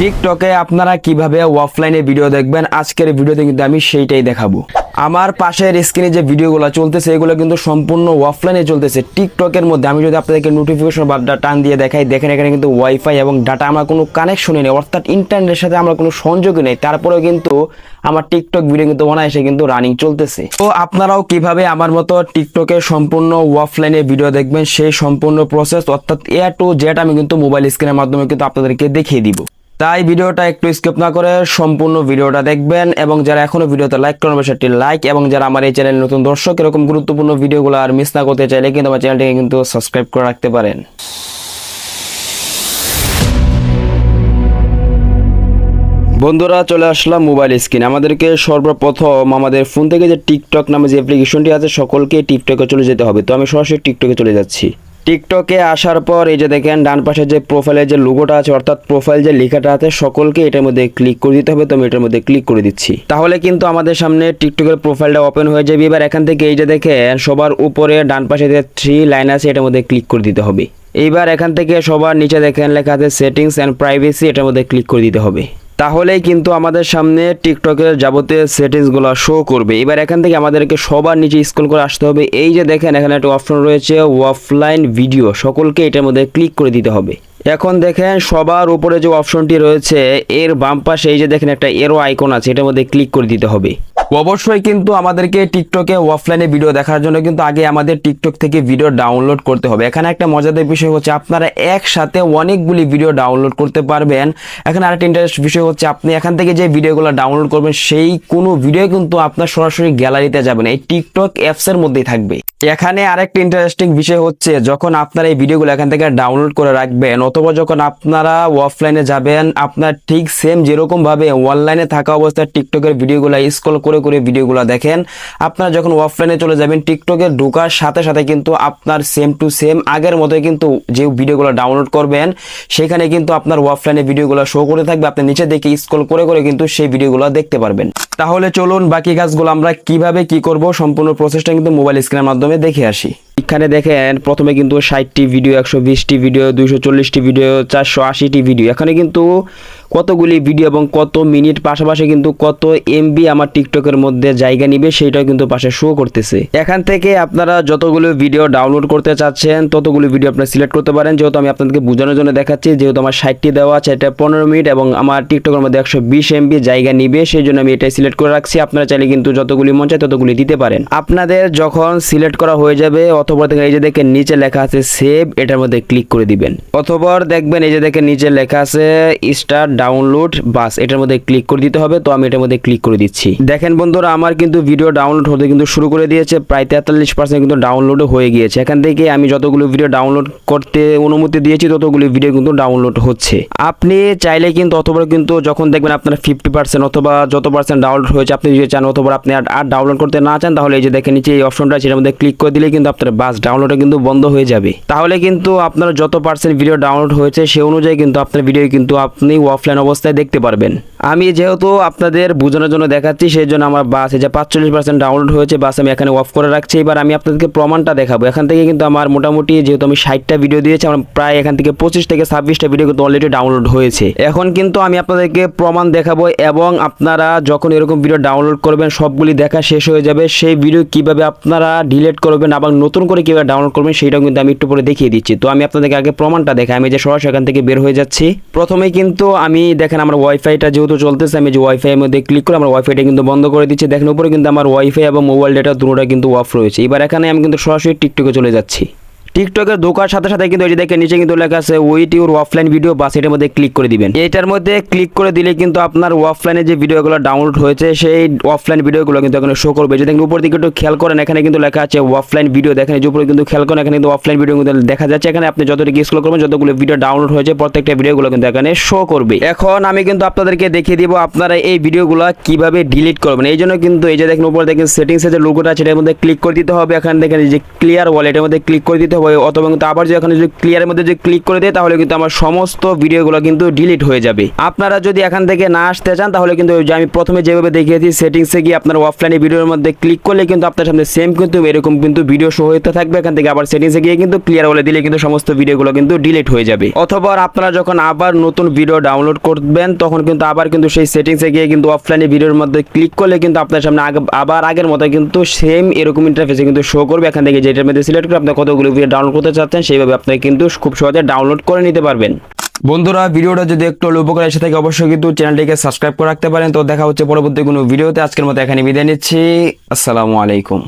টিকটকে আপনারা কীভাবে অফলাইনে ভিডিও দেখবেন? আজকের ভিডিওতে কিন্তু আমি সেইটাই দেখাবো। আমার পাশের স্ক্রিনে যে ভিডিওগুলো চলতেছে, এগুলো কিন্তু সম্পূর্ণ অফলাইনে চলতেছে। টিকটকের মধ্যে আমি যদি আপনাদেরকে নোটিফিকেশন বারটা টান দিয়ে দেখাই, দেখেন এখানে কিন্তু ওয়াইফাই এবং ডাটা আমার কোনো কানেকশনই নেই। অর্থাৎ ইন্টারনেটের সাথে আমার কোনো সংযোগই নেই। তারপরেও কিন্তু আমার টিকটক ভিডিও কিন্তু অনায়াসে কিন্তু রানিং চলতেছে। তো আপনারাও কীভাবে আমার মতো টিকটকে সম্পূর্ণ অফলাইনে ভিডিও দেখবেন, সেই সম্পূর্ণ প্রসেস অর্থাৎ এ টু জেড আমি কিন্তু মোবাইল স্ক্রিনের মাধ্যমে কিন্তু আপনাদেরকে দেখিয়ে দিব। তাই ভিডিওটা একটু স্কিপ না করে সম্পূর্ণ ভিডিওটা দেখবেন এবং যারা এখনও ভিডিওতে লাইক করেন সেটি লাইক এবং যারা আমার এই চ্যানেল নতুন দর্শক, এরকম গুরুত্বপূর্ণ ভিডিওগুলো আর মিস না করতে চাইলে কিন্তু আমার চ্যানেলটিকে কিন্তু সাবস্ক্রাইব করে রাখতে পারেন। বন্ধুরা, চলে আসলাম মোবাইল স্ক্রিন আমাদেরকে সর্বপ্রথম আমাদের ফোন থেকে যে টিকটক নামে যে অ্যাপ্লিকেশনটি আছে, সকলকে টিকটকে চলে যেতে হবে। তো আমি সরাসরি টিকটকে চলে যাচ্ছি। টিকটকে আসার পর এই যে দেখেন, ডান পাশে যে প্রোফাইলের যে লোগোটা আছে, অর্থাৎ প্রোফাইল যে লেখাটা আছে, সকলকে এটার মধ্যে ক্লিক করে দিতে হবে। তো আমি এটার মধ্যে ক্লিক করে দিচ্ছি। তাহলে কিন্তু আমাদের সামনে টিকটকের প্রোফাইলটা ওপেন হয়ে যাবে। এবার এখান থেকে এই যে দেখেন, সবার উপরে ডান পাশে যে থ্রি লাইন আছে, এটার মধ্যে ক্লিক করে দিতে হবে। এইবার এখান থেকে সবার নিচে দেখেন লেখা আছে সেটিংস অ্যান্ড প্রাইভেসি এটার মধ্যে ক্লিক করে দিতে হবে। তাহলেই কিন্তু আমাদের সামনে টিকটকের যাবতীয় সেটিংসগুলো শো করবে। এবার এখান থেকে আমাদেরকে সবার নিচে স্ক্রল করে আসতে হবে। এই যে দেখেন, এখানে একটা অপশন রয়েছে অফলাইন ভিডিও সকলকে এটার মধ্যে ক্লিক করে দিতে হবে। এখন দেখেন সবার উপরে যে অপশনটি রয়েছে, এর বাম পাশে এই যে দেখেন একটা এরো আইকন আছে, এটার মধ্যে ক্লিক করে দিতে হবে। অবশ্যই কিন্তু আমাদেরকে টিকটকে অফলাইনে ভিডিও দেখার জন্য কিন্তু আগে আমাদের টিকটক থেকে ভিডিও ডাউনলোড করতে হবে। এখানে একটা মজাদার বিষয় হচ্ছে, আপনারা একসাথে অনেকগুলি ভিডিও ডাউনলোড করতে পারবেন। এখানে আরেকটা ইন্টারেস্ট বিষয় হচ্ছে, আপনি এখান থেকে যে ভিডিওগুলো ডাউনলোড করবেন, সেই কোনো ভিডিও কিন্তু আপনার সরাসরি গ্যালারিতে যাবে না, এই টিকটক অ্যাপসের মধ্যেই থাকবে। এখানে আরেকটা ইন্টারেস্টিং বিষয় হচ্ছে, যখন আপনারা এই ভিডিওগুলো এখান থেকে ডাউনলোড করে রাখবেন অথবা যখন আপনারা অফলাইনে যাবেন, আপনার ঠিক সেম যেরকম ভাবে অনলাইনে থাকা অবস্থায় টিকটকের ভিডিওগুলো স্ক্রল করে করে ভিডিওগুলো দেখেন, আপনারা যখন অফলাইনে চলে যাবেন টিকটকে ঢোকার সাথে সাথে কিন্তু আপনার সেম টু সেম আগের মতোই কিন্তু যে ভিডিওগুলো ডাউনলোড করবেন, সেখানে কিন্তু আপনার অফলাইনে ভিডিওগুলো শো করে থাকবে, আপনি নিচে দেখে স্ক্রল করে করে কিন্তু সেই ভিডিওগুলো দেখতে পারবেন। তাহলে চলুন বাকি কাজগুলো আমরা কীভাবে কি করব, সম্পূর্ণ প্রসেসটা কিন্তু মোবাইল স্ক্রিনের মাধ্যমে দেখে আসি। এখানে দেখেন, প্রথমে কিন্তু ষাটটি ভিডিও একশো বিশটি ভিডিও দুইশো চল্লিশটি ভিডিও চারশো আশিটি ভিডিও এখানে কিন্তু কতগুলি ভিডিও এবং কত মিনিট পাশাপাশি কিন্তু কত এমবি আমার টিকটকের মধ্যে জায়গা নিবে সেটাও কিন্তু পাশে শো করতেছে। এখান থেকে আপনারা যতগুলো ভিডিও ডাউনলোড করতে চাচ্ছেন, ততগুলো ভিডিও আপনারা সিলেক্ট করতে পারেন। যেহেতু আমি আপনাদেরকে বোঝানোর জন্য দেখাচ্ছি, যেহেতু আমার ষাটটি দেওয়া আছে, এটা পনেরো মিনিট এবং আমার টিকটকের মধ্যে একশো বিশ এমবি জায়গা নিবে, সেই জন্য আমি এটাই সিলেক্ট করে রাখছি। আপনারা চাইলে কিন্তু যতগুলি মন চায় ততগুলি দিতে পারেন। আপনাদের যখন সিলেক্ট করা হয়ে যাবে, অথবা এই যে দেখেন নিচে লেখা আছে সেভ এটার মধ্যে ক্লিক করে দিবেন। অথবা দেখবেন এই যে দেখেন নিচে লেখা আছে স্টার ডাউনলোড বাস, এটার মধ্যে ক্লিক করে দিতে হবে, তো আমি এটার মধ্যে ক্লিক করে দিচ্ছি। দেখেন বন্ধুরা, আমার কিন্তু ভিডিও ডাউনলোড হতে কিন্তু শুরু করে দিয়েছে, প্রায় তেতাল্লিশ পার্সেন্ট কিন্তু ডাউনলোড হয়ে গিয়েছে। এখান থেকে আমি যতগুলো ভিডিও ডাউনলোড করতে অনুমতি দিয়েছি, ততগুলো ভিডিও কিন্তু ডাউনলোড হচ্ছে। আপনি চাইলে কিন্তু, অথবা কিন্তু যখন দেখবেন আপনার ফিফটি পার্সেন্ট অথবা যত পার্সেন্ট ডাউনলোড হয়েছে, আপনি যদি চান অথবা আপনি আর ডাউনলোড করতে না চান, তাহলে এই যে দেখেন নিচে এই অপশনটা এটার মধ্যে ক্লিক করে দিলে কিন্তু আপনার বাস ডাউনলোডে কিন্তু বন্ধ হয়ে যাবে। তাহলে কিন্তু আপনার যত পার্সেন্ট ভিডিও ডাউনলোড হয়েছে, সে অনুযায়ী কিন্তু আপনার ভিডিও কিন্তু আপনি অফলাইন অবস্থায় দেখতে পারবেন। আমি যেহেতু আপনাদের বোঝানোর জন্য দেখাচ্ছি সেই জন্য আমার বাস এই যে পাঁচচল্লিশ পার্সেন্ট ডাউনলোড হয়েছে, বাস আমি এখানে অফ করে রাখছি। এবার আমি আপনাদেরকে প্রমাণটা দেখাবো। এখান থেকে কিন্তু আমার মোটামুটি যেহেতু আমি ষাটটা ভিডিও দিয়েছি, আমার প্রায় এখান থেকে পঁচিশ থেকে ছাব্বিশটা ভিডিও কিন্তু অলরেডি ডাউনলোড হয়েছে। এখন কিন্তু আমি আপনাদেরকে প্রমাণ দেখাবো এবং আপনারা যখন এরকম ভিডিও ডাউনলোড করবেন, সবগুলি দেখা শেষ হয়ে যাবে। সেই ভিডিও কীভাবে আপনারা ডিলিট করবেন আবার নতুন করে কীভাবে ডাউনলোড করবেন, সেটাও কিন্তু আমি একটু পরে দেখিয়ে দিচ্ছি। তো আমি আপনাদেরকে আগে প্রমাণটা দেখাই। আমি যে সরাসরি এখান থেকে বের হয়ে যাচ্ছি। প্রথমেই কিন্তু আমি দেখেন আমার ওয়াইফাইটা যেহেতু চলতেছে, আমি যে ওয়াইফাই এর মধ্যে ক্লিক করে আমার ওয়াইফাইটা কিন্তু বন্ধ করে দিচ্ছি। দেখেন, উপরে কিন্তু আমার ওয়াইফাই এবং মোবাইল ডেটা দুটোটা কিন্তু অফ রয়েছে। এবার এখানে আমি কিন্তু সরাসরি টিকটকে চলে যাচ্ছি। টিকটকের ঢোকার সাথে সাথে কিন্তু এই যে দেখেন, নিচে কিন্তু লেখা আছে ওয়েট ইউর অফলাইন ভিডিও বাস এটার মধ্যে ক্লিক করে দিবেন। এটার মধ্যে ক্লিক করে দিলে কিন্তু আপনার অফলাইনে যে ভিডিওগুলো ডাউনলোড হয়েছে, সেই অফলাইন ভিডিওগুলো কিন্তু এখানে শো করবে। যে দেখেন উপর দিকে একটু খেয়াল করেন, এখানে কিন্তু লেখা আছে অফলাইন ভিডিও দেখেন যে উপরে কিন্তু খেয়াল করেন, এখানে কিন্তু অফলাইন ভিডিও কিন্তু দেখা যাচ্ছে। এখানে আপনি যতটুকু স্ক্রল করবেন, যতগুলো ভিডিও ডাউনলোড হয়েছে, প্রত্যেকটা ভিডিওগুলো কিন্তু এখানে শো করবে। এখন আমি কিন্তু আপনাদেরকে দেখিয়ে দিব আপনারা এই ভিডিওগুলো কীভাবে ডিলিট করবেন। এই জন্য কিন্তু এই যে দেখেন, উপরে দেখেন সেটিংসে যে লোগোটা আছে, এটার মধ্যে ক্লিক করে দিতে হবে। এখানে দেখেন যে ক্লিয়ার ওয়াল এটার মধ্যে ক্লিক করে দিতে হবে। অথবা কিন্তু আবার যদি এখানে যদি ক্লিয়ারের মধ্যে যদি ক্লিক করে দেয়, তাহলে কিন্তু আমার সমস্ত ভিডিওগুলো কিন্তু ডিলিট হয়ে যাবে। আপনারা যদি এখান থেকে না আসতে চান, তাহলে কিন্তু যে আমি প্রথমে যেভাবে দেখিয়েছি সেটিংসে গিয়ে আপনার অফলাইনে ভিডিওর মধ্যে ক্লিক করলে কিন্তু আপনার সামনে সেম কিন্তু এরকম কিন্তু ভিডিও শো হতে থাকবে। এখান থেকে আবার সেটিংসে গিয়ে কিন্তু ক্লিয়ার বলে দিলে কিন্তু সমস্ত ভিডিওগুলো কিন্তু ডিলিট হয়ে যাবে। অথবা আপনারা যখন আবার নতুন ভিডিও ডাউনলোড করবেন, তখন কিন্তু আবার কিন্তু সেই সেটিংসে গিয়ে কিন্তু অফলাইনে ভিডিওর মধ্যে ক্লিক করলে কিন্তু আপনার সামনে আবার আগের মতো কিন্তু সেম এরকম ইন্টারফেসে কিন্তু শো করবে। এখান থেকে যেটার মধ্যে সিলেক্ট করে আপনি কতগুলো ভিডিও ডাউনলোড করতে চাচ্ছেন, সেইভাবে আপনি কিন্তু খুব সহজে ডাউনলোড করে নিতে পারবেন। বন্ধুরা, ভিডিওটা যদি একটু উপকার এসে থাকে, অবশ্যই কিন্তু চ্যানেলটিকে সাবস্ক্রাইব করে রাখতে পারেন। তো দেখা হচ্ছে পরবর্তী কোনো ভিডিওতে। আজকের মতো এখানে বিদায় নিচ্ছি। আসসালামু আলাইকুম।